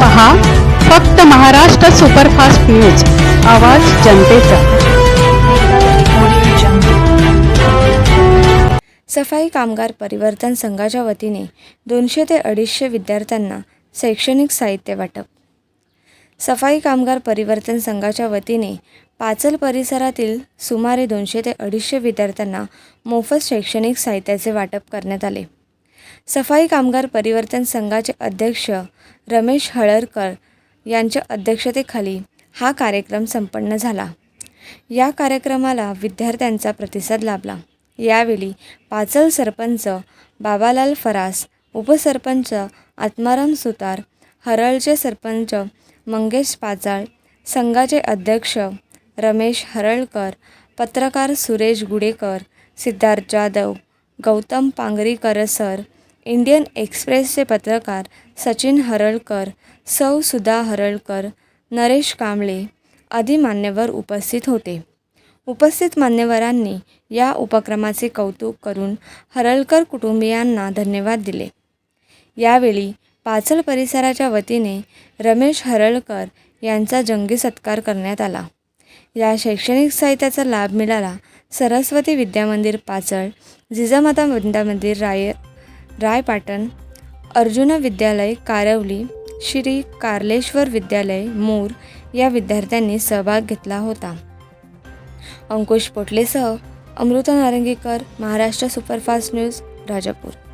पहा फक्त Maharashtra superfast news आवाज जनतेचा. सफाई कामगार परिवर्तन संघाच्या वतीने दोनशे ते अडीचशे विद्यार्थ्यांना शैक्षणिक साहित्य वाटप. सफाई कामगार परिवर्तन संघाच्या वतीने पाचल परिसरातील सुमारे दोनशे ते अडीचशे विद्यार्थ्यांना मोफत शैक्षणिक साहित्याचे वाटप करण्यात आले. सफाई कामगार परिवर्तन संघाचे अध्यक्ष रमेश हळरकर यांच्या अध्यक्षतेखाली हा कार्यक्रम संपन्न झाला. या कार्यक्रमाला विद्यार्थ्यांचा प्रतिसाद लाभला. यावेळी पाचल सरपंच बाबालाल फरास उपसरपंच आत्माराम सुतार हरळचे सरपंच मंगेश पाचाळ संघाचे अध्यक्ष रमेश हरळकर पत्रकार सुरेश गुडेकर सिद्धार्थ जाधव गौतम पांगरीकर सर इंडियन एक्सप्रेसचे पत्रकार सचिन हरळकर सौ सुधा हरळकर नरेश कांबळे आदी मान्यवर उपस्थित होते. उपस्थित मान्यवरांनी या उपक्रमाचे कौतुक करून हरळकर कुटुंबियांना धन्यवाद दिले. यावेळी पाचल परिसराच्या वतीने रमेश हरळकर यांचा जंगी सत्कार करण्यात आला. या शैक्षणिक साहित्याचा लाभ मिळाला सरस्वती विद्यामंदिर पाचळ जिजामाता विद्यामंदिर राय रायपाटण अर्जुन विद्यालय कारवली श्री कार्लेश्वर विद्यालय मूर या विद्यार्थ्यांनी सहभाग घेतला होता. अंकुश पोटलेसह अमृता नारंगीकर महाराष्ट्र सुपरफास्ट न्यूज राजापूर.